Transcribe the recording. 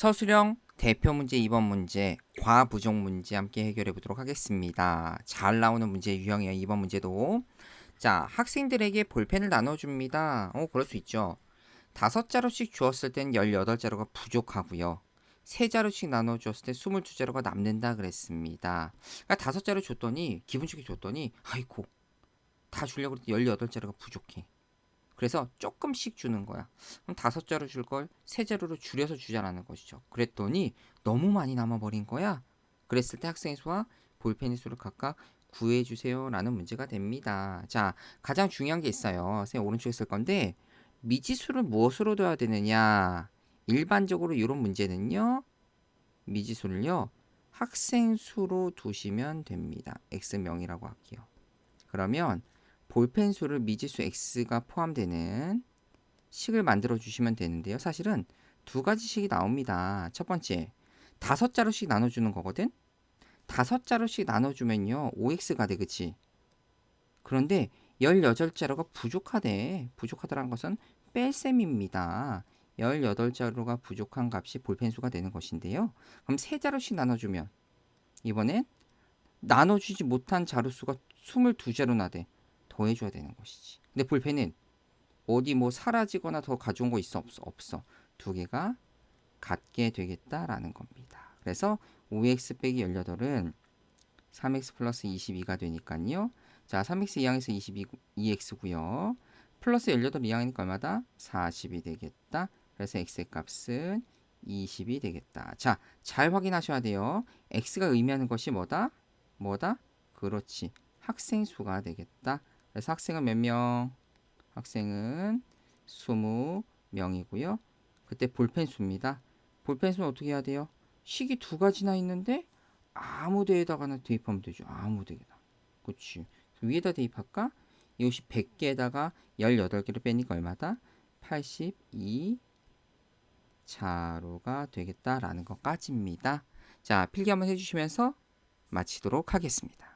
서술형 대표 문제 2번 문제 과부족 문제 함께 해결해 보도록 하겠습니다. 잘 나오는 문제 유형이에요. 2번 문제도. 자, 학생들에게 볼펜을 나눠줍니다. 어, 그럴 수 있죠. 다섯 자루씩 주었을 땐 18자루가 부족하고요. 세 자루씩 나눠주었을 때 22자루가 남는다 그랬습니다. 그러니까 다섯 자루 줬더니 기분 좋게 줬더니 아이고 다 주려고 그랬더니 18자루가 부족해. 그래서 조금씩 주는 거야. 그럼 다섯 자루 줄 걸 세 자루로 줄여서 주자라는 것이죠. 그랬더니 너무 많이 남아버린 거야. 그랬을 때 학생의 수와 볼펜의 수를 각각 구해주세요라는 문제가 됩니다. 자, 가장 중요한 게 있어요. 선생님 오른쪽에 쓸 건데 미지수를 무엇으로 둬야 되느냐? 일반적으로 이런 문제는요. 미지수를요. 학생 수로 두시면 됩니다. x명이라고 할게요. 그러면 볼펜 수를 미지수 x가 포함되는 식을 만들어 주시면 되는데요. 사실은 두 가지 식이 나옵니다. 첫 번째, 다섯 자루씩 나눠주는 거거든. 다섯 자루씩 나눠주면요, 5x가 돼, 그치? 그런데 18자루가 부족하대. 부족하다는 것은 뺄셈입니다. 18자루가 부족한 값이 볼펜 수가 되는 것인데요. 그럼 세 자루씩 나눠주면 이번엔 나눠주지 못한 자루 수가 22자루나 돼. 더해줘야 되는 것이지. 근데 볼펜은 어디 뭐 사라지거나 더 가져온 거 있어 없어 없어 두 개가 같게 되겠다라는 겁니다. 그래서 5x 빼기 18은 3x 플러스 22가 되니까요. 자, 3x 이항에서 22, 2x고요. 플러스 18 이항이니까 얼마다? 40이 되겠다. 그래서 x의 값은 20이 되겠다. 자, 잘 확인하셔야 돼요. x가 의미하는 것이 뭐다? 뭐다? 그렇지. 학생 수가 되겠다. 그래서 학생은 몇 명? 학생은 20명이고요. 그때 볼펜 수입니다. 볼펜 수는 어떻게 해야 돼요? 식이 두 가지나 있는데 아무 데에다가나 대입하면 되죠. 아무 데에다. 그렇지. 위에다 대입할까? 이것이 100개에다가 18개를 빼니까 얼마다? 82자루가 되겠다라는 것까지입니다. 자, 필기 한번 해주시면서 마치도록 하겠습니다.